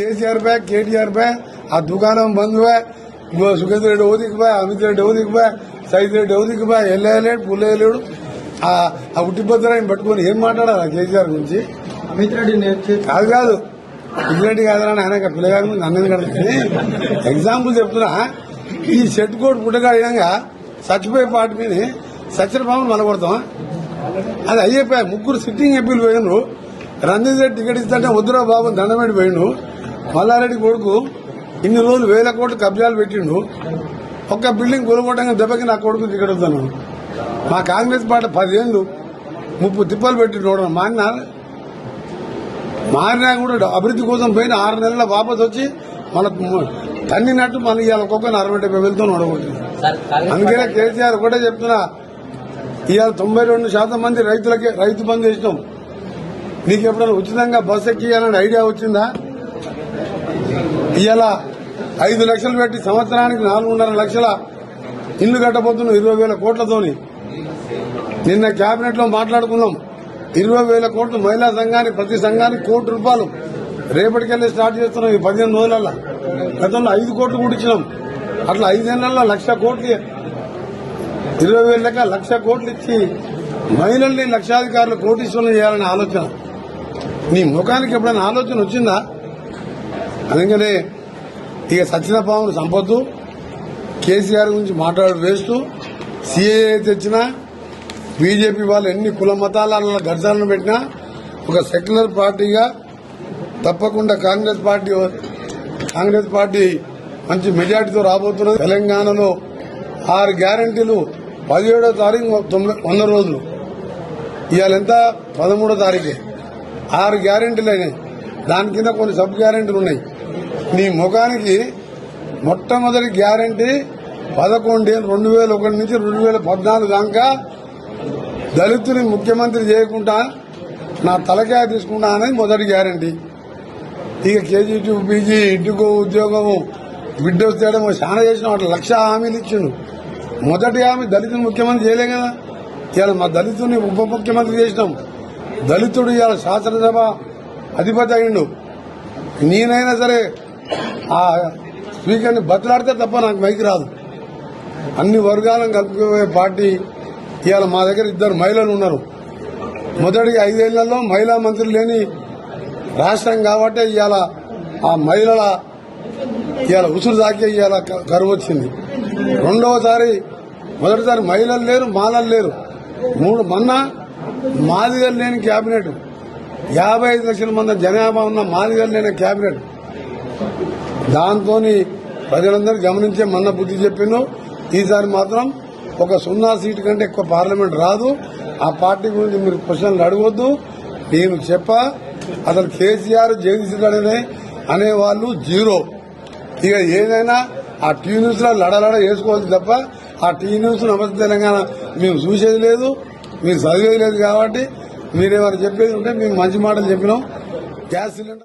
కేసీఆర్ పై కేటీఆర్ పై ఆ దుకాణం బంద్ పై సుఖేంద్ర రెడ్డి ఓదికి పై అమిత్ రెడ్డి ఓదికి పై సైద్ రెడ్డి ఓదికి పై ఎల్లేయలేడు పుల్లేయలేడు ఆ ఆ ఉట్టిపోతారని పట్టుకొని ఏం మాట్లాడాలి కేసీఆర్ గురించి? అమిత్ రెడ్డి కాదు కాదు. పిల్లటి కాదురా ఆయన పిల్లగాడి ముందు నన్ను కడుతుంది ఎగ్జాంపుల్ చెప్తున్నా. ఈ షెట్ కోట్ పుట్టగాడినంగా చచ్చిపోయే పాటి మీద సత్యనభావం మలగొడతాం. అది అయ్యిపోయా ముగ్గురు సిట్టింగ్ ఎంపీలు పోయినరు. రంజిత్ రెడ్డి టికెట్ ఇస్తుంటే వద్దురా బాబు దండమేడి పోయిండు మల్లారెడ్డి కొడుకు ఇన్ని రోజులు వేల కోట్లు కబ్జాలు పెట్టిండు. ఒక్క బిల్డింగ్ కొనుక్కోవడానికి దెబ్బకి నా కొడుకు వద్దాను మా కాంగ్రెస్ పార్టీ పదిహేను ముప్పు తిప్పలు పెట్టి చూడడం మారినా మారినా కూడా అభివృద్ధి కోసం పోయిన ఆరు నెలల వాపస్ వచ్చి మన తన్నినట్టు మన ఇవాళ ఒక్కొక్క అరవై డెబ్బై వెళ్తూ నడవబోతుంది. అందుకనే కేసీఆర్ ఒకటే చెప్తున్నా ఇవాళ తొంభై రెండు శాతం మంది రైతులకి రైతు బంధు చేసినాం నీకు ఎప్పుడైనా ఉచితంగా బస్ ఎక్కియాలనే ఐడియా వచ్చిందా? ఇవాళ ఐదు లక్షలు పెట్టి సంవత్సరానికి నాలుగున్నర లక్షల ఇల్లు కట్టబోతున్నాం ఇరవై వేల కోట్లతోని. నిన్న కేబినెట్లో మాట్లాడుకున్నాం. ఇరవై వేల కోట్లు మహిళా సంఘానికి ప్రతి సంఘానికి కోటి రూపాయలు. రేపటికెళ్ళి స్టార్ట్ చేస్తున్నాం ఈ పదిహేను రోజులలో గతంలో ఐదు కోట్లు కూడిచ్చినాం అట్లా ఐదేళ్ళలో లక్ష కోట్లు ఇరవై వేల లెక్క లక్ష కోట్లు ఇచ్చి మహిళల్ని లక్షాధికారులు కోటీశ్వరులు చేయాలనే ఆలోచన. నీ ముఖానికి ఎప్పుడైనా ఆలోచన వచ్చిందా? అందుకనే ఇక సచిన పామును సంపొద్దు కేసీఆర్ గురించి మాట్లాడు వేస్తూ సీఏ తెచ్చినా బీజేపీ వాళ్ళు ఎన్ని కుల మతాల గర్జనలు పెట్టినా ఒక సెక్యులర్ పార్టీగా తప్పకుండా కాంగ్రెస్ పార్టీ కాంగ్రెస్ పార్టీ మంచి మెజార్టీతో రాబోతున్నది. తెలంగాణలో ఆరు గ్యారంటీలు పదిహేడో తారీఖు తొమ్మిది వంద రోజులు. ఇవాళ ఎంత? పదమూడో తారీఖే. ఆరు గ్యారెంటీలు అయినాయి. దాని కింద కొన్ని సబ్ గ్యారెంటీలు ఉన్నాయి. నీ ముఖానికి మొట్టమొదటి గ్యారెంటీ పదకొండు రెండు వేల ఒకటి నుంచి రెండు వేల పద్నాలుగు దాకా దళితుని ముఖ్యమంత్రి చేయకుండా నా తలకాయ తీసుకుంటా అనేది మొదటి గ్యారంటీ. ఇక కేజీ టూ పీజీ ఇంటికో ఉద్యోగము బిడ్డ వస్తేయడం చాలా చేసిన వాటి లక్ష హామీలు ఇచ్చిండు. మొదటి హామీ దళితుని ముఖ్యమంత్రి చేయలే కదా. ఇవాళ మా దళితుని ఉప ముఖ్యమంత్రి చేసినాం. దళితుడు ఇవాళ శాసనసభ అధిపతి అయిండు. నేనైనా సరే ఆ స్పీకర్ని బతలాడితే తప్ప నాకు మైకి రాదు. అన్ని వర్గాలను కలుపుకుపోయే పార్టీ ఇవాళ మా దగ్గర ఇద్దరు మహిళలు ఉన్నారు. మొదటి ఐదేళ్ళలో మహిళా మంత్రి లేని రాష్ట్రం కాబట్టి ఇవాళ ఆ మహిళల ఇవాళ ఉసురు దాకే ఇవాళ కరువు వచ్చింది. రెండవసారి మొదటిసారి మహిళలు లేరు మాలలు లేరు. మూడు మొన్న మాదిగలు లేని కేబినెట్ యాభై ఐదు లక్షల మంది జనాభా ఉన్న మాదిగలు లేని కేబినెట్ దాంతో ప్రజలందరూ గమనించే మన్న బుద్ధి చెప్పిను ఈసారి మాత్రం ఒక సున్నా సీటు కంటే ఎక్కువ పార్లమెంట్ రాదు. ఆ పార్టీ గురించి మీరు క్వశ్చన్లు అడగొద్దు. నేను చెప్ప అసలు కేసీఆర్ జగదీష్ రెడ్డి జీరో. ఇక ఏదైనా ఆ టీ న్యూస్లో లడలడ వేసుకోవచ్చు తప్ప ఆ టీ న్యూస్ నమస్తే తెలంగాణ మేము చూసేది లేదు మీరు చదివేది లేదు కాబట్టి మీరేమైనా చెప్పేది ఉంటే మేము మంచి మాటలు చెప్పినాం. Gas cylinder